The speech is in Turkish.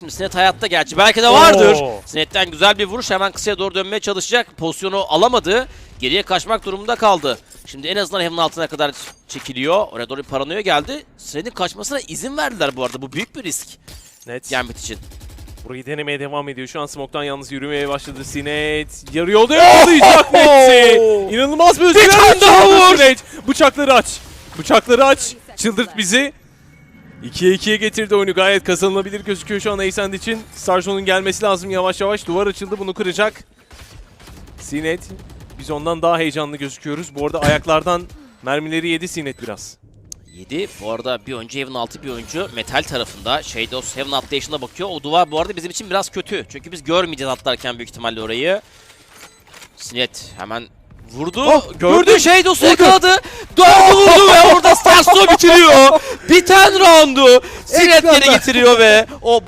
Şimdi Sinet hayatta gerçi belki de vardır. Oo. Sinet'ten güzel bir vuruş hemen kısaya doğru dönmeye çalışacak. Pozisyonu alamadı. Geriye kaçmak durumunda kaldı. Şimdi en azından Heaven altına kadar çekiliyor. Oraya doğru bir paranoya geldi. Sinet'in kaçmasına izin verdiler bu arada. Bu büyük bir risk Net. Gambit için. Burayı denemeye devam ediyor. Şu an Smoke'tan yalnız yürümeye başladı Sinet. Yarı yolda yakalayacak Net'i. İnanılmaz bir özgüven. tane daha vur. Sinet. Bıçakları aç. Bıçakları aç. Çıldırt bizi. 2'ye 2'ye getirdi oyunu. Gayet kazanılabilir gözüküyor şu an Aysend için. Sarjon'un gelmesi lazım yavaş yavaş. Duvar açıldı bunu kıracak. Sinet. Biz ondan daha heyecanlı gözüküyoruz. Bu arada ayaklardan mermileri yedi Sinet biraz. 7. Bu arada bir oyuncu Heaven altı bir oyuncu metal tarafında. Shadows Heaven atlayışına bakıyor. O duvar bu arada bizim için biraz kötü. Çünkü biz görmeyeceğiz atlarken büyük ihtimalle orayı. Sinet hemen vurdu. Oh, Gördü gördüm. Shadows'u yakaladı. Dördü vurdu ve orada Bitiriyor. Biten roundu Sinet geri Ekranda. getiriyor ve o